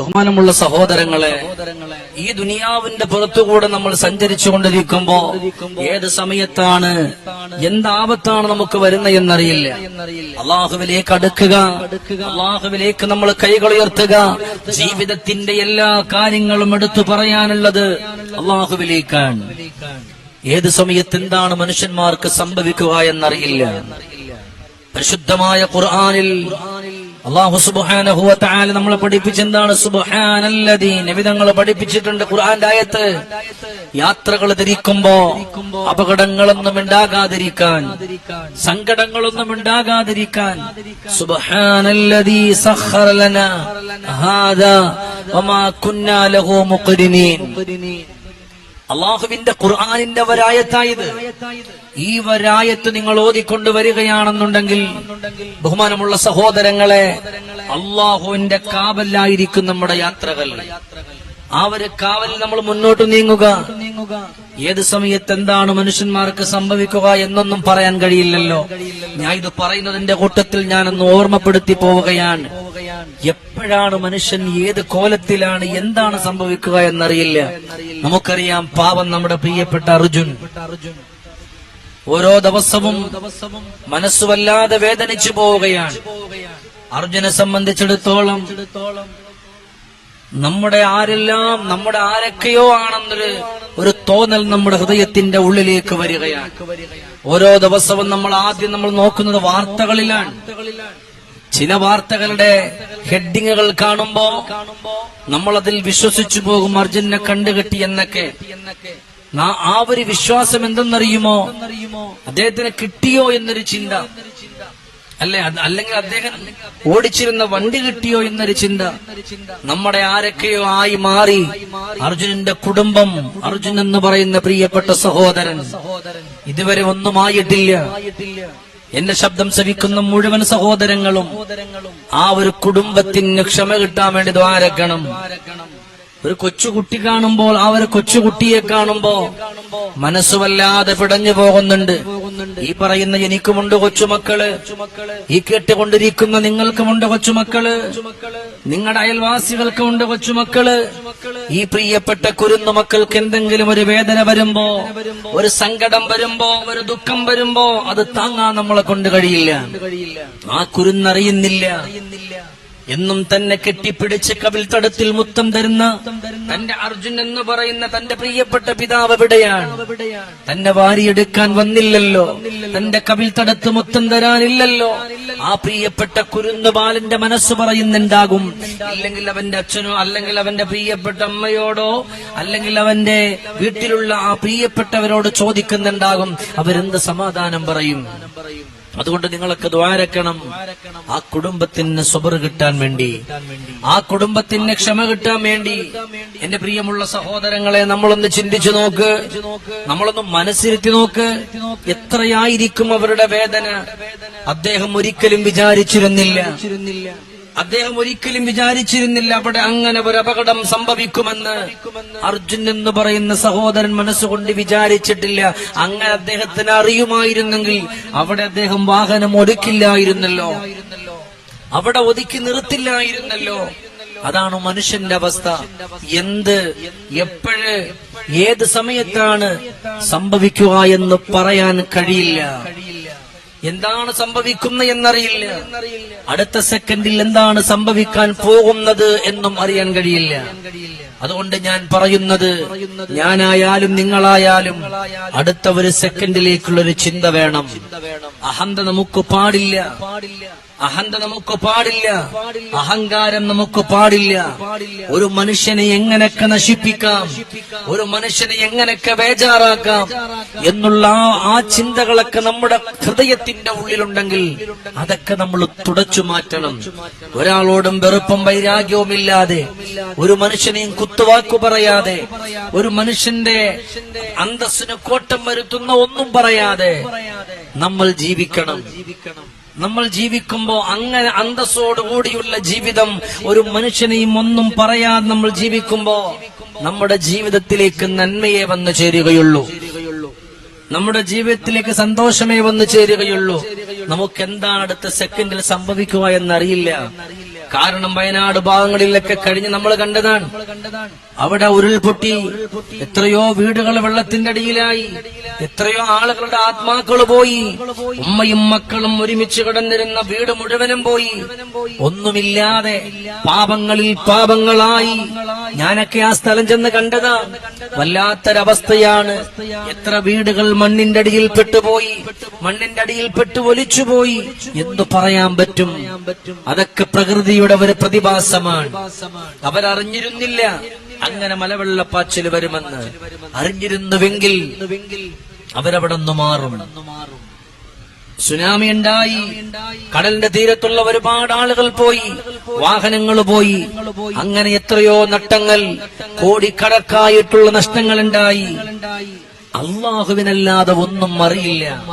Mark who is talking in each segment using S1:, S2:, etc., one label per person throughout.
S1: ബഹുമാനമുള്ള സഹോദരങ്ങളെ ഈ ദുനിയാവിന്റെ പുറത്തുകൂടെ നമ്മൾ സഞ്ചരിച്ചു കൊണ്ടിരിക്കുമ്പോ ഏത് സമയത്താണ് എന്താപത്താണ് നമുക്ക് വരുന്നത് എന്നറിയില്ല. അള്ളാഹുവിലേക്ക് അടുക്കുക അള്ളാഹുവിലേക്ക് നമ്മൾ കൈകൾ ഉയർത്തുക ജീവിതത്തിന്റെ എല്ലാ കാര്യങ്ങളും എടുത്തു പറയാനുള്ളത് അള്ളാഹുവിലേക്കാണ്. ഏത് സമയത്ത് എന്താണ് മനുഷ്യന്മാർക്ക് സംഭവിക്കുക എന്നറിയില്ല. പരിശുദ്ധമായ ഖുർആനിൽ അള്ളാഹു സുബ്ഹാനഹു വ നമ്മളെ പഠിപ്പിച്ചെന്താണ് സുബ്ഹാനല്ലദീ. നബി തങ്ങൾ പഠിപ്പിച്ചിട്ടുണ്ട് ഖുർആന്റെ ആയത്ത്. യാത്രകൾ ധരിക്കുമ്പോ അപകടങ്ങളൊന്നും ഉണ്ടാകാതിരിക്കാൻ സങ്കടങ്ങളൊന്നും ഉണ്ടാകാതിരിക്കാൻ. സുബ്ഹാനല്ലദീ സഖറ ലനാ ഹാദാ വമാ കുന്നാ ലഹു മുഖ്രിനീൻ. അള്ളാഹുവിന്റെ ഖുർആാനിന്റെ വരായത്തായത്. ഈ വരായത്ത് നിങ്ങൾ ഓതിക്കൊണ്ട് വരികയാണെന്നുണ്ടെങ്കിൽ ബഹുമാനമുള്ള സഹോദരങ്ങളെ അള്ളാഹുവിന്റെ കാവലായിരിക്കും നമ്മുടെ യാത്രകൾ. ആ ഒരു കാവൽ നമ്മൾ മുന്നോട്ട് നീങ്ങുക. ഏത് സമയത്ത് എന്താണ് മനുഷ്യന്മാർക്ക് സംഭവിക്കുക എന്നൊന്നും പറയാൻ കഴിയില്ലല്ലോ. ഞാൻ ഇത് പറയുന്നതിന്റെ കൂട്ടത്തിൽ ഞാനൊന്ന് ഓർമ്മപ്പെടുത്തി പോവുകയാണ്. എപ്പോഴാണ് മനുഷ്യൻ ഏത് കോലത്തിലാണ് എന്താണ് സംഭവിക്കുക എന്നറിയില്ല. നമുക്കറിയാം പാവം നമ്മുടെ പ്രിയപ്പെട്ട അർജുൻ. ഓരോ ദിവസവും മനസ്സ് വല്ലാതെ വേദനിച്ചു പോവുകയാണ്. അർജുനെ സംബന്ധിച്ചിടത്തോളം നമ്മുടെ ആരെല്ലാം നമ്മുടെ ആരൊക്കെയോ ആണെന്നൊരു ഒരു തോന്നൽ നമ്മുടെ ഹൃദയത്തിന്റെ ഉള്ളിലേക്ക് വരികയാണ്. ഓരോ ദിവസവും നമ്മൾ ആദ്യം നമ്മൾ നോക്കുന്നത് വാർത്തകളിലാണ്. ചില വാർത്തകളുടെ ഹെഡിങ്ങുകൾ കാണുമ്പോ നമ്മളതിൽ വിശ്വസിച്ചു പോകും അർജുനെ കണ്ടുകെട്ടി എന്നൊക്കെ. ആ ഒരു വിശ്വാസം എന്തെന്നറിയുമോ? അദ്ദേഹത്തിന് കിട്ടിയോ എന്നൊരു ചിന്ത. അല്ലെ? അല്ലെങ്കിൽ അദ്ദേഹം ഓടിച്ചിരുന്ന വണ്ടി കിട്ടിയോ എന്നൊരു ചിന്ത. നമ്മുടെ ആരൊക്കെയോ ആയി മാറി. അർജുനന്റെ കുടുംബം അർജുൻ എന്ന് പറയുന്ന പ്രിയപ്പെട്ട സഹോദരൻ. ഇതുവരെ ഒന്നുമായിട്ടില്ല എന്റെ ശബ്ദം ശ്രവിക്കുന്ന മുഴുവൻ സഹോദരങ്ങളും ആ ഒരു കുടുംബത്തിന് ക്ഷമ കിട്ടാൻ വേണ്ടി ദ്വാരക്കണം ഒരു കൊച്ചുകുട്ടി കാണുമ്പോൾ ആ ഒരു കൊച്ചുകുട്ടിയെ കാണുമ്പോ മനസ്സുവല്ലാതെ പിടഞ്ഞു പോകുന്നുണ്ട്. ഈ പറയുന്ന എനിക്കുമുണ്ട് കൊച്ചുമക്കൾ. ഈ കേട്ടുകൊണ്ടിരിക്കുന്ന നിങ്ങൾക്കുമുണ്ട് കൊച്ചുമക്കൾ. നിങ്ങളുടെ അയൽവാസികൾക്കുമുണ്ട് കൊച്ചുമക്കൾ. ഈ പ്രിയപ്പെട്ട കുരുന്നു മക്കൾക്ക് എന്തെങ്കിലും ഒരു വേദന വരുമ്പോ ഒരു സങ്കടം വരുമ്പോ ഒരു ദുഃഖം വരുമ്പോ അത് താങ്ങാൻ നമ്മളെ കൊണ്ട് കഴിയില്ല. ആ കുരുന്നറിയുന്നില്ല. എന്നും തന്നെ കെട്ടിപ്പിടിച്ച് കവിൽ തടത്തിൽ മുത്തം തരുന്ന തന്റെ അർജുൻ എന്ന് പറയുന്ന തന്റെ പ്രിയപ്പെട്ട പിതാവ് എവിടെയാണ്? തന്നെ വാരിയെടുക്കാൻ വന്നില്ലല്ലോ. തന്റെ കവിൽ തടത്ത് മുത്തം തരാനില്ലല്ലോ. ആ പ്രിയപ്പെട്ട കുരുന്നുബാലന്റെ മനസ്സ് പറയുന്നുണ്ടാകും. ഇല്ലെങ്കിൽ അവന്റെ അച്ഛനോ അല്ലെങ്കിൽ അവന്റെ പ്രിയപ്പെട്ട അമ്മയോടോ അല്ലെങ്കിൽ അവന്റെ വീട്ടിലുള്ള ആ പ്രിയപ്പെട്ടവരോട് ചോദിക്കുന്നുണ്ടാകും. അവരെന്ത് സമാധാനം പറയും? അതുകൊണ്ട് നിങ്ങളൊക്കെ ദ്വാരക്കണം. ആ കുടുംബത്തിന് സ്വബർ കിട്ടാൻ വേണ്ടി. ആ കുടുംബത്തിന് ക്ഷമ കിട്ടാൻ വേണ്ടി. എന്റെ പ്രിയമുള്ള സഹോദരങ്ങളെ നമ്മളൊന്ന് ചിന്തിച്ചു നോക്ക്. നമ്മളൊന്ന് മനസ്സിരുത്തി നോക്ക്. എത്രയായിരിക്കും അവരുടെ വേദന? അദ്ദേഹം ഒരിക്കലും വിചാരിച്ചിരുന്നില്ല. അദ്ദേഹം ഒരിക്കലും വിചാരിച്ചിരുന്നില്ല അവിടെ അങ്ങനെ ഒരു അപകടം സംഭവിക്കുമെന്ന്. അർജുൻ എന്ന് പറയുന്ന സഹോദരൻ മനസ്സുകൊണ്ട് വിചാരിച്ചിട്ടില്ല. അങ്ങനെ അദ്ദേഹത്തിന് അറിയുമായിരുന്നെങ്കിൽ അവിടെ അദ്ദേഹം വാഹനം ഒടുക്കില്ലായിരുന്നല്ലോ അവിടെ ഒതുക്കി നിർത്തില്ലായിരുന്നല്ലോ. അതാണ് മനുഷ്യന്റെ അവസ്ഥ. എന്ത് എപ്പോഴ് ഏത് സമയത്താണ് സംഭവിക്കുക എന്ന് പറയാൻ കഴിയില്ല. എന്താണ് സംഭവിക്കുന്നത് എന്നറിയില്ല. അടുത്ത സെക്കൻഡിൽ എന്താണ് സംഭവിക്കാൻ പോകുന്നത് എന്നും അറിയാൻ കഴിയില്ല. അതുകൊണ്ട് ഞാൻ പറയുന്നത് ഞാനായാലും നിങ്ങളായാലും അടുത്ത ഒരു സെക്കൻഡിലേക്കുള്ള ഒരു ചിന്ത വേണം. അഹന്ത നമുക്ക് പാടില്ല. അഹന്ത നമുക്ക് പാടില്ല. അഹങ്കാരം നമുക്ക് പാടില്ല. ഒരു മനുഷ്യനെ എങ്ങനെയൊക്കെ നശിപ്പിക്കാം? ഒരു മനുഷ്യനെ എങ്ങനെയൊക്കെ ബേജാറാക്കാം? എന്നുള്ള ആ ചിന്തകളൊക്കെ നമ്മുടെ ഹൃദയത്തിന്റെ ഉള്ളിലുണ്ടെങ്കിൽ അതൊക്കെ നമ്മൾ തുടച്ചു മാറ്റണം. ഒരാളോടും വെറുപ്പും വൈരാഗ്യവും ഇല്ലാതെ ഒരു മനുഷ്യനെയും കുത്തുവാക്കു പറയാതെ ഒരു മനുഷ്യന്റെ അന്തസ്സിന് കോട്ടം വരുത്തുന്ന ഒന്നും പറയാതെ നമ്മൾ ജീവിക്കണം ജീവിക്കണം. നമ്മൾ ജീവിക്കുമ്പോ അങ്ങനെ അന്തസ്സോടുകൂടിയുള്ള ജീവിതം ഒരു മനുഷ്യനെയും ഒന്നും പറയാതെ നമ്മൾ ജീവിക്കുമ്പോ നമ്മുടെ ജീവിതത്തിലേക്ക് നന്മയെ വന്നു ചേരുകയുള്ളൂ. നമ്മുടെ ജീവിതത്തിലേക്ക് സന്തോഷമേ വന്നു ചേരുകയുള്ളൂ. നമുക്ക് എന്താണ് അടുത്ത സെക്കൻഡിൽ സംഭവിക്കുക എന്നറിയില്ല. കാരണം വയനാട് ഭാഗങ്ങളിലൊക്കെ കഴിഞ്ഞ് നമ്മൾ കണ്ടതാണ്. അവിടെ ഉരുൾപൊട്ടി എത്രയോ വീടുകൾ വെള്ളത്തിന്റെ അടിയിലായി. എത്രയോ ആളുകളുടെ ആത്മാക്കൾ പോയി. ഉമ്മയും മക്കളും ഒരുമിച്ച് കിടന്നിരുന്ന വീട് മുഴുവനും പോയി. ഒന്നുമില്ലാതെ പാപങ്ങളിൽ പാപങ്ങളായി. ഞാനൊക്കെ ആ സ്ഥലം ചെന്ന് കണ്ടതാ. വല്ലാത്തൊരവസ്ഥയാണ്. എത്ര വീടുകൾ മണ്ണിന്റെ അടിയിൽ പെട്ടുപോയി. മണ്ണിന്റെ അടിയിൽ പെട്ടു ഒലിച്ചുപോയി. എന്തു പറയാൻ പറ്റും? അതൊക്കെ പ്രകൃതിയുടെ ഒരു പ്രതിഭാസമാണ്. അവരറിഞ്ഞിരുന്നില്ല. അങ്ങനെ മലവെള്ളപ്പാച്ചിൽ വരുമെന്ന് അറിഞ്ഞിരുന്നുവെങ്കിൽ അവരവിടെ നിന്ന് മാറും. സുനാമി ഉണ്ടായി. കടലിന്റെ തീരത്തുള്ള ഒരുപാട് ആളുകൾ പോയി. വാഹനങ്ങൾ പോയി. അങ്ങനെ എത്രയോ നട്ടങ്ങൾ കോടിക്കണക്കായിട്ടുള്ള നഷ്ടങ്ങൾ ഉണ്ടായി. അള്ളാഹുവിനല്ലാതെ ഒന്നും അറിയില്ല.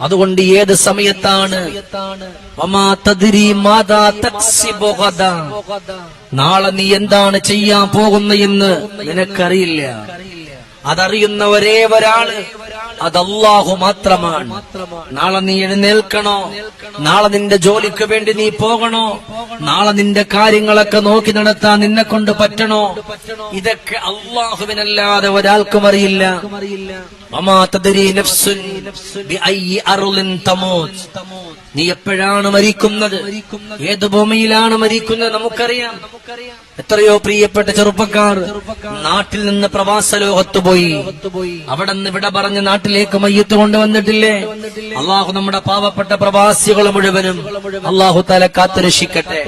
S1: അതുകൊണ്ട് ഏത് സമയത്താണ്. നാളെ നീ എന്താണ് ചെയ്യാൻ പോകുന്ന എന്ന് നിനക്കറിയില്ല. അതറിയുന്ന ഒരേ ഒരാൾ. അത് അല്ലാഹു മാത്രമാണ്. നാളെ നീ എഴുന്നേൽക്കണോ? നാളെ നിന്റെ ജോലിക്ക് വേണ്ടി നീ പോകണോ? നാളെ നിന്റെ കാര്യങ്ങളൊക്കെ നോക്കി നടത്താൻ നിന്നെ കൊണ്ട് പറ്റണോ? ഇതൊക്കെ അള്ളാഹുവിനല്ലാതെ ഒരാൾക്കും അറിയില്ല. നീ എപ്പോഴാണ് മരിക്കുന്നത്? ഏത് ഭൂമിയിലാണ് മരിക്കുന്നത്? നമുക്കറിയാം. എത്രയോ പ്രിയപ്പെട്ട ചെറുപ്പക്കാർ നാട്ടിൽ നിന്ന് പ്രവാസ ലോകത്ത് പോയി. അവിടെ നിന്ന് ഇവിടെ പറഞ്ഞ് നാട്ടിലേക്ക് മയ്യത്ത് കൊണ്ടുവന്നിട്ടില്ലേ? അള്ളാഹു നമ്മുടെ പാവപ്പെട്ട പ്രവാസികൾ മുഴുവനും അള്ളാഹു തല കാത്തുരക്ഷിക്കട്ടെ.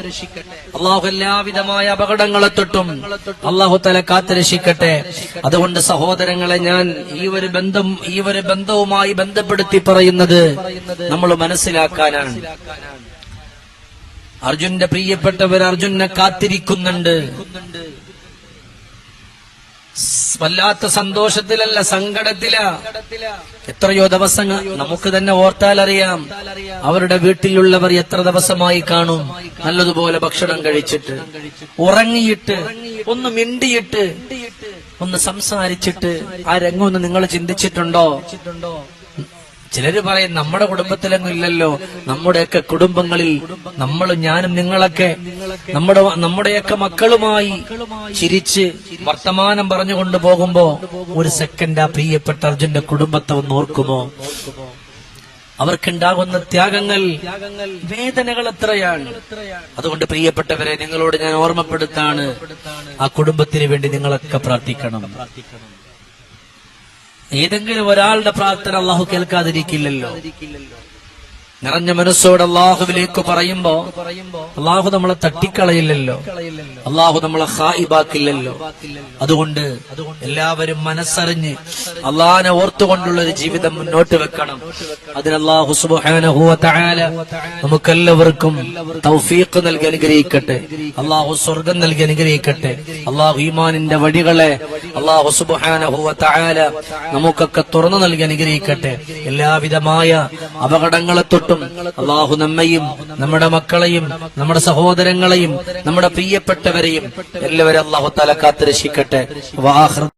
S1: അള്ളാഹു എല്ലാവിധമായ അപകടങ്ങളെ തൊട്ടും അള്ളാഹു തല കാത്തുരക്ഷിക്കട്ടെ. അതുകൊണ്ട് സഹോദരങ്ങളെ ഞാൻ ഈ ഒരു ബന്ധം ഈ ഒരു ബന്ധവുമായി ബന്ധപ്പെടുത്തി പറയുന്നത് നമ്മൾ മനസ്സിലാക്കാനാണ്. അർജുന്റെ പ്രിയപ്പെട്ടവർ അർജുനെ കാത്തിരിക്കുന്നുണ്ട്. വല്ലാത്ത സന്തോഷത്തിലല്ല സങ്കടത്തില. എത്രയോ ദിവസങ്ങൾ നമുക്ക് തന്നെ ഓർത്താൽ അറിയാം. അവരുടെ വീട്ടിലുള്ളവർ എത്ര ദിവസമായി കാണും. നല്ലതുപോലെ ഭക്ഷണം കഴിച്ചിട്ട് ഉറങ്ങിയിട്ട് ഒന്ന് മിണ്ടിയിട്ട് ഒന്ന് സംസാരിച്ചിട്ട് ആ രംഗം ഒന്ന് നിങ്ങൾ ചിന്തിച്ചിട്ടുണ്ടോ? ചിലര് പറയും നമ്മുടെ കുടുംബത്തിലൊന്നും ഇല്ലല്ലോ. നമ്മുടെയൊക്കെ കുടുംബങ്ങളിൽ നമ്മളും ഞാനും നിങ്ങളൊക്കെ നമ്മുടെ നമ്മുടെയൊക്കെ മക്കളുമായി ചിരിച്ച് വർത്തമാനം പറഞ്ഞു പോകുമ്പോ ഒരു സെക്കൻഡ് ആ പ്രിയപ്പെട്ട അർജുന്റെ കുടുംബത്തെ ഒന്ന് ഓർക്കുമോ? അവർക്കുണ്ടാകുന്ന ത്യാഗങ്ങൾ വേദനകൾ എത്രയാണ്? അതുകൊണ്ട് പ്രിയപ്പെട്ടവരെ നിങ്ങളോട് ഞാൻ ഓർമ്മപ്പെടുത്താണ് ആ കുടുംബത്തിന് വേണ്ടി നിങ്ങളൊക്കെ പ്രാർത്ഥിക്കണം. ഏതെങ്കിലും ഒരാളുടെ പ്രാർത്ഥന അള്ളാഹു കേൾക്കാതിരിക്കില്ലല്ലോ. നിറഞ്ഞ മനസ്സോടെ അള്ളാഹുവിലേക്ക് പറയുമ്പോ അള്ളാഹു നമ്മളെ തട്ടിക്കളയില്ലല്ലോ. അള്ളാഹു നമ്മളെ ഹായിബാക്കില്ലല്ലോ. അതുകൊണ്ട് എല്ലാവരും മനസ്സറിഞ്ഞ് അള്ളാഹിനെ ഓർത്തുകൊണ്ടുള്ള ഒരു ജീവിതം മുന്നോട്ട് വെക്കണം. അതിന് അള്ളാഹു തആല നമുക്കെല്ലാവർക്കും തൗഫീഖ് നൽകി അനുഗ്രഹിക്കട്ടെ. അള്ളാഹു സ്വർഗം നൽകി അനുഗ്രഹിക്കട്ടെ. അള്ളാഹു ഈമാനിന്റെ വഴികളെ അള്ളാഹു സുബ്ഹാനഹു വ നമുക്കൊക്കെ തുറന്നു നൽകി അനുഗ്രഹിക്കട്ടെ. എല്ലാവിധമായ അപകടങ്ങളെ തൊട്ടും അള്ളാഹു നമ്മയും നമ്മുടെ മക്കളെയും നമ്മുടെ സഹോദരങ്ങളെയും നമ്മുടെ പ്രിയപ്പെട്ടവരെയും എല്ലാവരും അള്ളാഹു തല കാത്ത് രക്ഷിക്കട്ടെ വാഹൃ